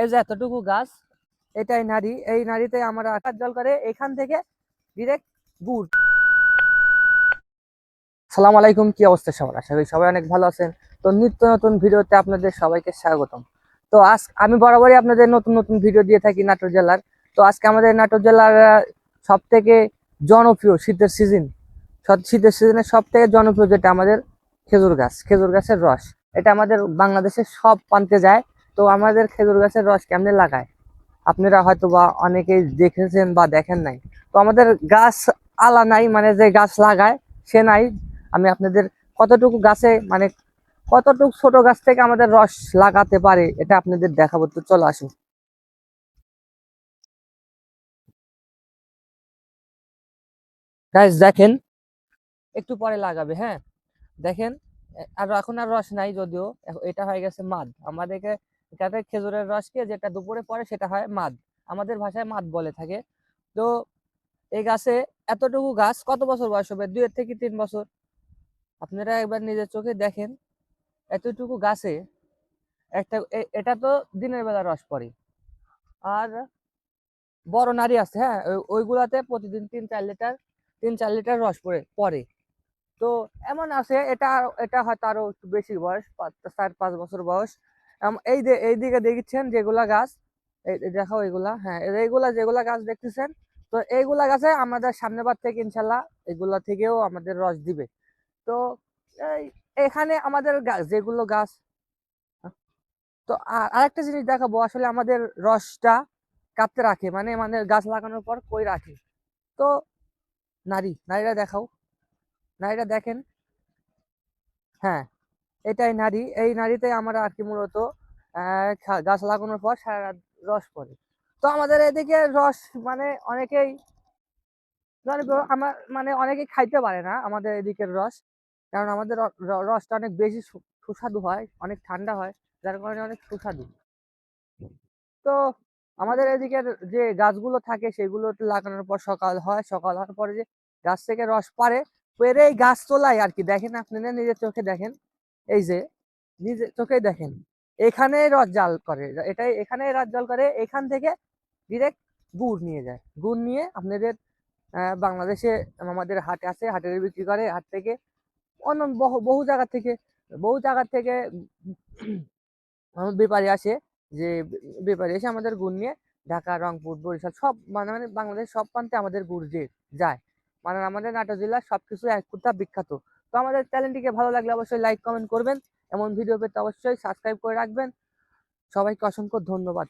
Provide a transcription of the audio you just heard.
এই যে এতটুকু গাছ, এটাই নারী এই নারীতে আমরা আকাশ জল করে, এখান থেকে ডিরেক্ট গুড়। সালাম আলাইকুম, কি অবস্থা সবার? আশা করি সবাই অনেক ভালো আছেন। তো নিত্য নতুন ভিডিওতে আপনাদের সবাইকে স্বাগতম। তো আজ আমি বরাবরই আপনাদের নতুন নতুন ভিডিও দিয়ে থাকি নাটোর জেলার। তো আজকে আমাদের নাটোর জেলার সব থেকে জনপ্রিয় শীতের সিজন শীতের সিজনে সব থেকে জনপ্রিয় যেটা আমাদের খেজুর গাছ, খেজুর গাছের রস। এটা আমাদের বাংলাদেশের সব প্রান্তে যায়। তো আমাদের খেজুর গাছের রস কেমনে লাগায়? আপনারা হয়তো বা অনেকেই দেখেছেন বা দেখেন নাই। তো আমাদের গাছ আলা নাই মানে যে গাছ লাগায়, সে নাই। আমি আপনাদের কতটুকু গাছে মানে কতটুকু ছোট গাছ থেকে আমাদের রস লাগাতে পারে, এটা আপনাদের দেখাবো। তো চলো আসো গাইস দেখেন, একটু পরে লাগাবে হ্যাঁ? দেখেন আর এখন আর রস নাই যদিও এটা হয়ে গেছে মাদ। আমাদেরকে এটাতে খেজুরের রসকে যেটা দুপুরে পরে সেটা হয় মাদ। আমাদের ভাষায় মাদ বলে থাকে। তো এই গাছে এতটুকু গাছ কত বছর বয়স হবে? দুই থেকে তিন বছর। আপনারা একবার নিজের চোখে দেখেন এতটুকু গাছে একটা এটা তো দিনের বেলা রস পড়ে। আর বড় নারী আছে হ্যাঁ? ওই- ওইগুলাতে প্রতিদিন তিন চার লিটার, তিন চার লিটার রস পড়ে পরে তো এমন আছে, এটা এটা হয়তো আরও একটু বেশি বয়স চার, পাঁচ বছর বয়স। এই যে এইদিকে দেখছেন যেগুলা গাছ এই এই দেখো এগুলা হ্যাঁ এইগুলা যেগুলা গাছ দেখতেছেন তো এইগুলা গাছে আমাদের সামনে বার থেকে ইনশাল্লাহ এগুলা থেকেও আমাদের রস দিবে। তো এখানে আমাদের যেগুলো গাছ হ্যাঁ, তো আর- আরেকটা জিনিস দেখাবো আসলে আমাদের রসটা কাটতে রাখে মানে মানে গাছ লাগানোর পর কই রাখে। তো নারী নারীরা দেখাও নারীরা দেখেন হ্যাঁ এটাই নারী, এই নারীতে আমরা আর কি মূলত গাছ লাগানোর পর সারা রাত রস পড়ে। তো আমাদের এদিকে রস মানে অনেকেই আমার মানে অনেকেই খাইতে পারে না আমাদের এদিকের রস। কারণ আমাদের রসটা অনেক বেশি সুস্বাদু হয়, অনেক ঠান্ডা হয়, যার কারণে অনেক সুস্বাদু। তো আমাদের এদিকের যে গাছগুলো থাকে সেগুলো লাগানোর পর সকাল হয়, সকাল হওয়ার পরে যে গাছ থেকে রস পারে, পেরে এই গাছ তোলায় আর কি। দেখেন আপনারা নিজের চোখে দেখেন। এই যে, নিজে চোখেই দেখেন, এখানে রস জাল করে, এটাই এখানে রস জাল করে, এখান থেকে ডিরেক্ট গুড় নিয়ে যায়। গুড় নিয়ে আপনাদের বাংলাদেশে আমাদের হাট আছে হাটে বিক্রি করে, হাট থেকে অন্য বহু বহু জায়গা থেকে, বহু জায়গা থেকে ব্যাপারী আসে যে বে- ব্যাপারী এসে আমাদের গুড় নিয়ে ঢাকা, রংপুর, বরিশাল সব মানে মানে বাংলাদেশ সব প্রান্তে আমাদের গুড় যে, যায়। মানে আমাদের নাটোর জেলার সবকিছু এক কথা বিখ্যাত। তো আমাদের চ্যানেলটিকে ভালো লাগলে অবশ্যই লাইক কমেন্ট করবেন। এমন ভিডিও পেতে অবশ্যই সাবস্ক্রাইব করে রাখবেন। সবাইকে অসংখ্য ধন্যবাদ।